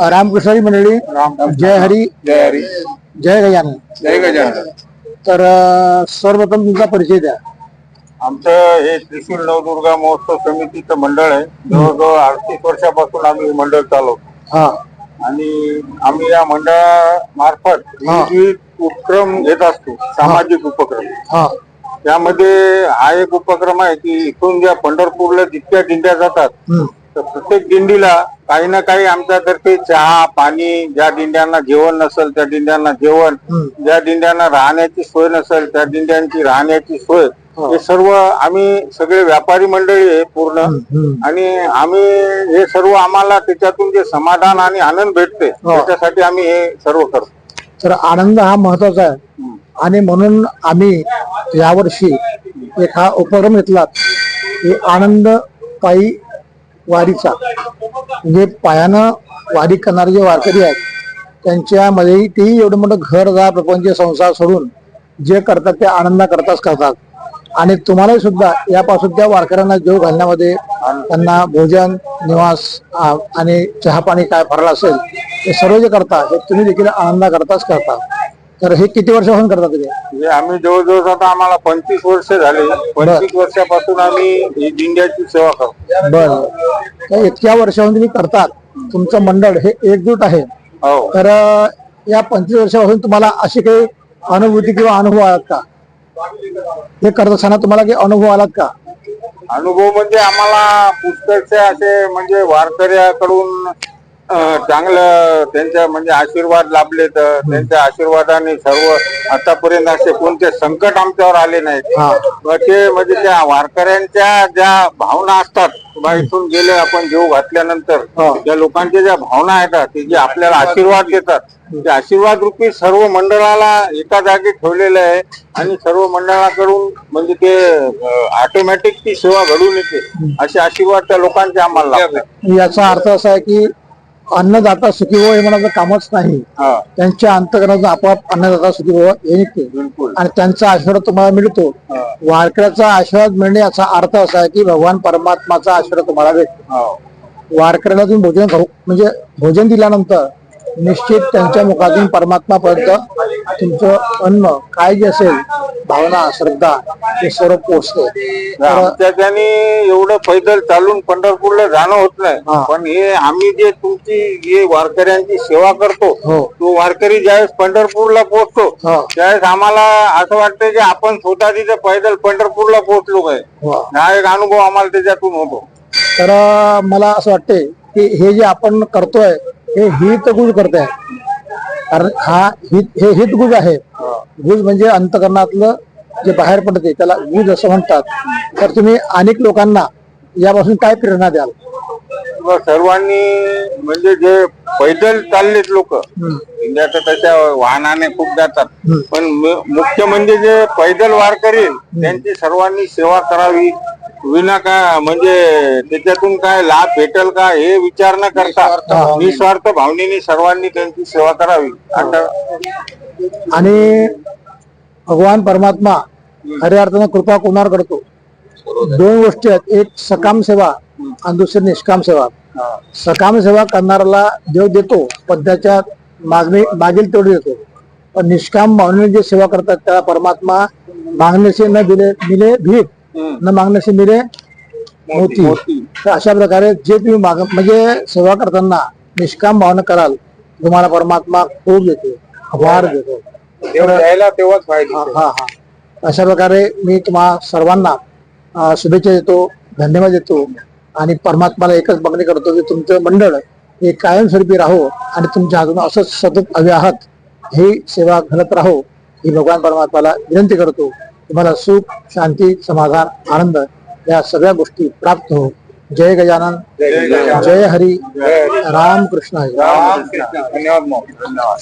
रामकृष्णारी मंडळी जय हरी जय हरी जय गजानन जय गजानन तर सर्वप्रथम तुमचा परिचय द्या. आमचं हे त्रिशूल नवदुर्गा महोत्सव समितीचं मंडळ आहे. जवळजवळ अडतीस वर्षापासून आम्ही मंडळ चालवतो. हा. आणि आम्ही या मंडळामार्फत. विविध उपक्रम घेत असतो. सामाजिक उपक्रम. हा. त्यामध्ये हा एक उपक्रम आहे की इथून ज्या पंढरपूरला जितक्या दिंड्या जातात तर प्रत्येक दिंडीला काही ना काही आमच्यातर्फे चहा पाणी ज्या दिंड्यांना जेवण नसेल त्या दिंड्यांना जेवण. ज्या दिंड्यांना राहण्याची सोय नसेल त्या दिंड्यांची राहण्याची सोय हो. हे सर्व आम्ही सगळे व्यापारी मंडळी आहे पूर्ण. आणि आम्ही हे सर्व आम्हाला त्याच्यातून जे समाधान आणि आनंद भेटते हो. त्याच्यासाठी आम्ही हे सर्व करतो तर आनंद हा महत्त्वाचा आहे आणि म्हणून आम्ही यावर्षी एक हा उपक्रम घेतला की आनंद पायी वारीचा जे पायानं वारी करणारे जे वारकरी आहेत त्यांच्यामध्येही तेही एवढं मोठं घरदार प्रपंच संसार सोडून जे करतात ते आनंदा करताच करतात. आणि तुम्हालाही सुद्धा यापासून त्या वारकऱ्यांना जेव घालण्यामध्ये त्यांना भोजन निवास आणि चहा पाणी काय फरला असेल हे सर्व जे करता हे तुम्ही देखील आनंदा करताच करता. तर हे किती वर्षापासून करता तुम्ही? म्हणजे आम्ही जवळजवळ आता आम्हाला पंचवीस वर्ष झाले. पंचवीस वर्षापासून आम्ही ही दिंड्याची सेवा करतो. बरं. तर इतक्या वर्षापासून तुम्ही करतात. तुमचं मंडळ हे एकजूट आहे. हो. तर अं, या पंचवीस वर्षापासून तुम्हाला अशी काही अनुभूती किंवा अनुभव आलात का? हे करत असताना तुम्हाला काही अनुभव आलात का? अनुभव म्हणजे आम्हाला पुष्कळचे असे म्हणजे वारकऱ्याकडून चांगलं त्यांच्या म्हणजे आशीर्वाद लाभले तर त्यांच्या आशीर्वादाने सर्व आतापर्यंत असे कोणते संकट आमच्यावर आले नाहीत. मग ते म्हणजे त्या वारकऱ्यांच्या ज्या भावना असतात बा इथून गेले आपण जेव घातल्यानंतर. त्या लोकांच्या ज्या भावना आहेत ते जे आपल्याला आशीर्वाद देतात ते आशीर्वाद रूपी सर्व मंडळाला एका जागी ठेवलेलं आहे आणि सर्व मंडळाकडून म्हणजे ते ऑटोमॅटिक ती सेवा घडून येते. असे आशीर्वाद त्या लोकांचे आम्हाला याचा अर्थ असा आहे की अन्नदाता सुखी हो हे म्हणायचं कामच नाही. हा. त्यांच्या अंतकरणाचं आपोआप अन्नदाता सुखी हो हे निघते बिलकुल. आणि त्यांचा आशीर्वाद तुम्हाला मिळतो. वारकऱ्याचा आशीर्वाद मिळणे याचा अर्थ असा आहे की भगवान परमात्माचा आशीर्वाद तुम्हाला भेटतो. हो. वारकऱ्याला तुम्ही भोजन म्हणजे भोजन दिल्यानंतर निश्चित त्यांच्या मुखातून परमात्मापर्यंत तुमचं अन्न काय जे असेल भावना श्रद्धा हे सर्व पोचते त्याने एवढं पैदल चालून पंढरपूरला जाणं होत हा. नाही पण हे आम्ही जे तुमची हे वारकऱ्यांची सेवा करतो हो. तो वारकरी ज्यावेळेस पंढरपूरला पोहोचतो हा. त्यावेळेस आम्हाला असं वाटतं की आपण स्वतः तिथे पैदल पंढरपूरला पोहोचलो काय? वा. हा एक अनुभव आम्हाला त्याच्यातून होतो. तर मला असं वाटते की हे जे आपण करतोय हे हितगुज करतोय. कारण हा हित हे हितगुज आहे. गुज म्हणजे अंतकरणातलं जे बाहेर पडते त्याला गुज असं म्हणतात. तर तुम्ही अनेक लोकांना यापासून काय प्रेरणा द्याल? सर्वांनी म्हणजे जे पैदल चाललेत लोक. इंडिया तर तशा वाहनाने खूप जातात. पण मुख्य म्हणजे जे पैदल वारकरी आहेत, त्यांची सर्वांनी सेवा करावी. विना का म्हणजे त्याच्यातून काय लाभ भेटेल का हे विचार न करता निस्वार्थ भावनेने. सर्वांनी त्यांची सेवा करावी. आणि भगवान परमात्मा खऱ्या अर्थानं कृपा कोणावर करतो? दोन गोष्टी आहेत. एक सकाम सेवा आणि दुसरी निष्काम सेवा. सकाम सेवा करणाऱ्याला देव देतो पण त्याच्या मागणी मागील तेवढी देतो. पण निष्काम भावनेने जे सेवा करतात त्याला परमात्मा मागण्याचे न दिले भीक हम्म. न मागण्याचे मोती मोती. तर अशा प्रकारे जे तुम्ही माग म्हणजे सेवा करताना निष्काम भावना कराल तुम्हाला परमात्मा खूप देतो वाढ देतो. तेव्हाच हा हा. अशा प्रकारे मी तुम्हा सर्वांना शुभेच्छा देतो धन्यवाद देतो आणि परमात्माला एकच मागणी करतो की तुमचं मंडळ हे कायमस्वरूपी राहो आणि तुमच्या हातून असंच सतत अव्याहत ही सेवा घडत राहो ही भगवान परमात्माला विनंती करतो. तुम्हाला सुख शांती समाधान आनंद या सगळ्या गोष्टी प्राप्त हो जय गजानन. जय हरी. राम कृष्ण. धन्यवाद.